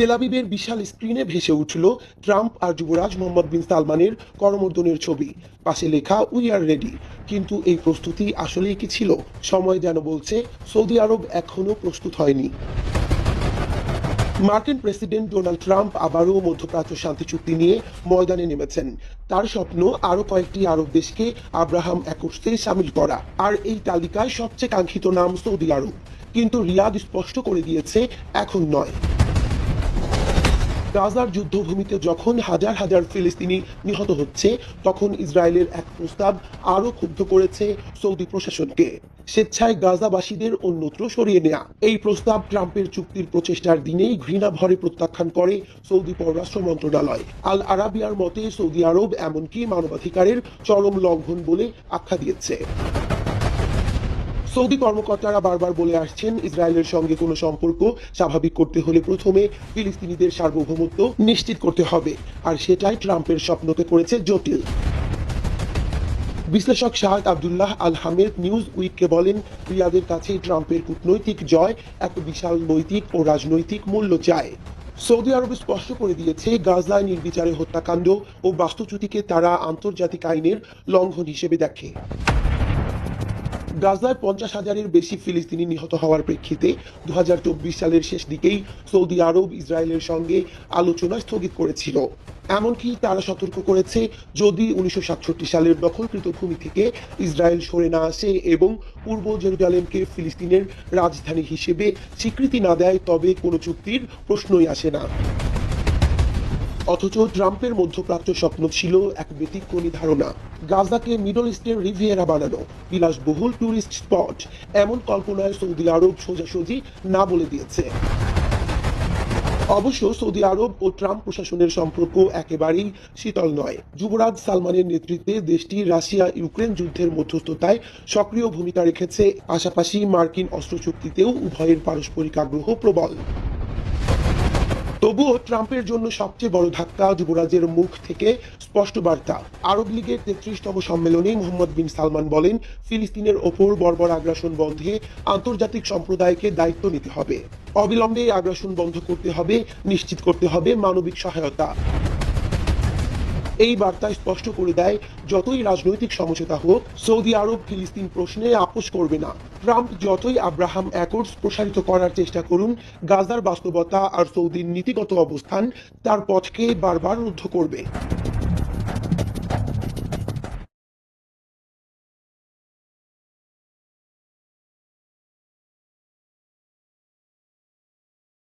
তেলাবিবের বিশাল স্ক্রিনে ভেসে উঠল ট্রাম্প আর যুবরাজ মোহাম্মদ বিন সালমানের করমর্দনের ছবি। পাশে লেখা উই আর রেডি কিন্তু এই প্রস্তুতি আসলেই কি ছিল? সময় যেন বলছে, সৌদি আরব এখনও প্রস্তুত হয়নি। মার্কিন প্রেসিডেন্ট ডোনাল্ড ট্রাম্প আবারও মধ্যপ্রাচ্য শান্তি চুক্তি নিয়ে ময়দানে নেমেছেন। তার স্বপ্ন, আরও কয়েকটি আরব দেশকে আব্রাহাম অ্যাকর্ডসে সামিল করা, আর এই তালিকায় সবচেয়ে কাঙ্ক্ষিত নাম সৌদি আরব। কিন্তু রিয়াদ স্পষ্ট করে দিয়েছে, এখন নয়। গাজার যুদ্ধভূমিতে যখন হাজার হাজার ফিলিস্তিনি নিহত হচ্ছে, তখন ইসরায়েলের এক প্রস্তাব আরও ক্ষুব্ধ করেছে সৌদি প্রশাসনকে। স্বেচ্ছায় গাজাবাসীদের অন্যত্র সরিয়ে নেয়া। এই প্রস্তাব ট্রাম্পের চুক্তির প্রচেষ্টার দিনেই ঘৃণা ভরে প্রত্যাখ্যান করে সৌদি পররাষ্ট্র মন্ত্রণালয়। আল আরাবিয়ার মতে সৌদি আরব এমনকি মানবাধিকারের চরম লঙ্ঘন বলে আখ্যা দিয়েছে। সৌদি কর্মকর্তারা বারবার বলে আসছেন, ইসরায়েলের সঙ্গে কোনো সম্পর্ক স্বাভাবিক করতে হলে প্রথমে ফিলিস্তিনিদের সার্বভৌমত্ব নিশ্চিত করতে হবে, আর সেটাই ট্রাম্পের স্বপ্নকে করেছে জটিল। বিশ্লেষক শাহাদ আবদুল্লাহ আল হামেদ নিউজ উইককে বলেন, রিয়াদের কাছে ট্রাম্পের কূটনৈতিক জয় এক বিশাল নৈতিক ও রাজনৈতিক মূল্য চায়। সৌদি আরব স্পষ্ট করে দিয়েছে গাজায় নির্বিচারে হত্যাকাণ্ড ও বাস্তুচ্যুতিকে তারা আন্তর্জাতিক আইনের লঙ্ঘন হিসেবে দেখে। গাজায় পঞ্চাশ হাজারের বেশি ফিলিস্তিনি নিহত হওয়ার প্রেক্ষিতে দু হাজার চব্বিশ সালের শেষ দিকেই সৌদি আরব ইসরায়েলের সঙ্গে আলোচনা স্থগিত করেছিল। এমনকি তারা সতর্ক করেছে, যদি উনিশশো সাতষট্টি সালের দখলকৃত ভূমি থেকে ইসরায়েল সরে না আসে এবং পূর্ব জেরুজালেমকে ফিলিস্তিনের রাজধানী হিসেবে স্বীকৃতি না দেয়, তবে কোনো চুক্তির প্রশ্নই আসে না। অথচ ট্রাম্পের মধ্যপ্রাচ্য স্বপ্ন ছিল এক ব্যতিক্রমী ধারণা। গাজাকে মিডল ইস্টের রিভিয়েরা বানানো। বিলাসবহুল ট্যুরিস্ট স্পট। এমন কল্পনায় সৌদি আরব সোজাসুজি না বলে দিয়েছে। অবশ্য সৌদি আরব ও ট্রাম্প প্রশাসনের সম্পর্ক একেবারেই শীতল নয়। যুবরাজ সালমানের নেতৃত্বে দেশটি রাশিয়া ইউক্রেন যুদ্ধের মধ্যস্থতায় সক্রিয় ভূমিকা রেখেছে। পাশাপাশি মার্কিন অস্ত্র চুক্তিতেও উভয়ের পারস্পরিক আগ্রহ প্রবল। তবুও ট্রাম্পের জন্য সবচেয়ে বড় ধাক্কা যুবরাজের মুখ থেকে স্পষ্ট বার্তা। আরব লীগের তেত্রিশতম সম্মেলনে মোহাম্মদ বিন সালমান বলেন, ফিলিস্তিনের ওপর বর্বর আগ্রাসন বন্ধে আন্তর্জাতিক সম্প্রদায়কে দায়িত্ব নিতে হবে। অবিলম্বে আগ্রাসন বন্ধ করতে হবে, নিশ্চিত করতে হবে মানবিক সহায়তা। এই বার্তা স্পষ্ট করে দেয়, যতই রাজনৈতিক সমঝোতা হোক, সৌদি আরব ফিলিস্তিন প্রশ্নে আপোষ করবে না। ট্রাম্প যতই আব্রাহাম অ্যাকর্ডস প্রসারিত করার চেষ্টা করুন, গাজার বাস্তবতা আর সৌদির নীতিগত অবস্থান তার পথকে বারবার রুদ্ধ করবে।